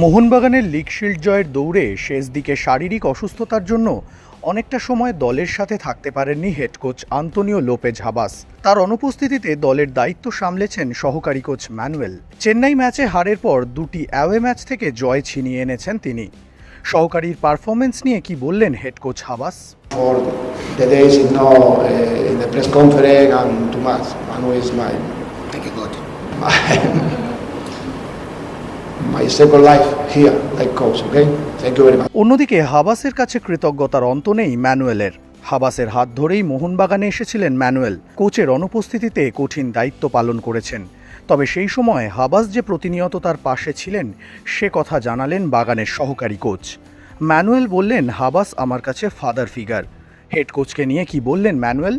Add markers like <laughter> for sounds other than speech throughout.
মোহনবাগানের league shield জয়ের দৌড়ে শেষ দিকে শারীরিক অসুস্থতার জন্য অনেকটা সময় দলের সাথে থাকতে পারেননি head coach Antonio Lopez Habas. তার অনুপস্থিতিতে দলের দায়িত্ব সামলেছেন সহকারী কোচ ম্যানুয়েল। চেন্নাই ম্যাচে হারের পর দুটি অ্যাওয়ে ম্যাচ থেকে জয় ছিনিয়ে এনেছেন তিনি। সহকারীর পারফরমেন্স নিয়ে কি বললেন head coach Habas? <laughs> my, second life here, like coach, okay? Thank you very much. অন্যদিকে হাবাসের কাছে কৃতজ্ঞতার অন্ত নেই ম্যানুয়েলের। হাবাসের হাত ধরেই মোহনবাগানে এসেছিলেন ম্যানুয়েল। কোচের অনুপস্থিতিতে কঠিন দায়িত্ব পালন করেছেন। তবে সেই সময় হাবাস যে প্রতিনিয়ত তার পাশে ছিলেন সে কথা জানালেন বাগানের সহকারী কোচ। ম্যানুয়েল বললেন হাবাস আমার কাছে ফাদার ফিগার। হেড কোচকে নিয়ে কি বললেন Manuel?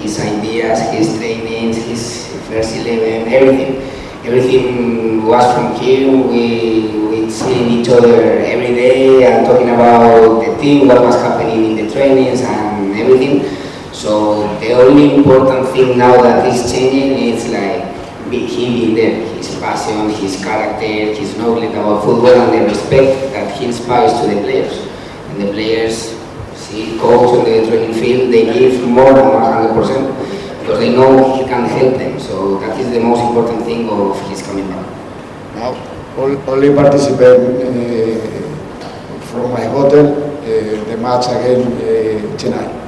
His ideas, his trainings, his first 11, everything. Everything was from him. We we seeing each other every day and talking about the team, what was happening in the trainings and everything. So the only important thing now that is changing is like him being there, his passion, his character, his knowledge about football and the respect that he inspires to the players. And the players see coach on the training field, they give more than 100% because they know he can help them. So that is the most important thing of his coming back. Now, only participate uh, from my hotel, uh, the match against uh.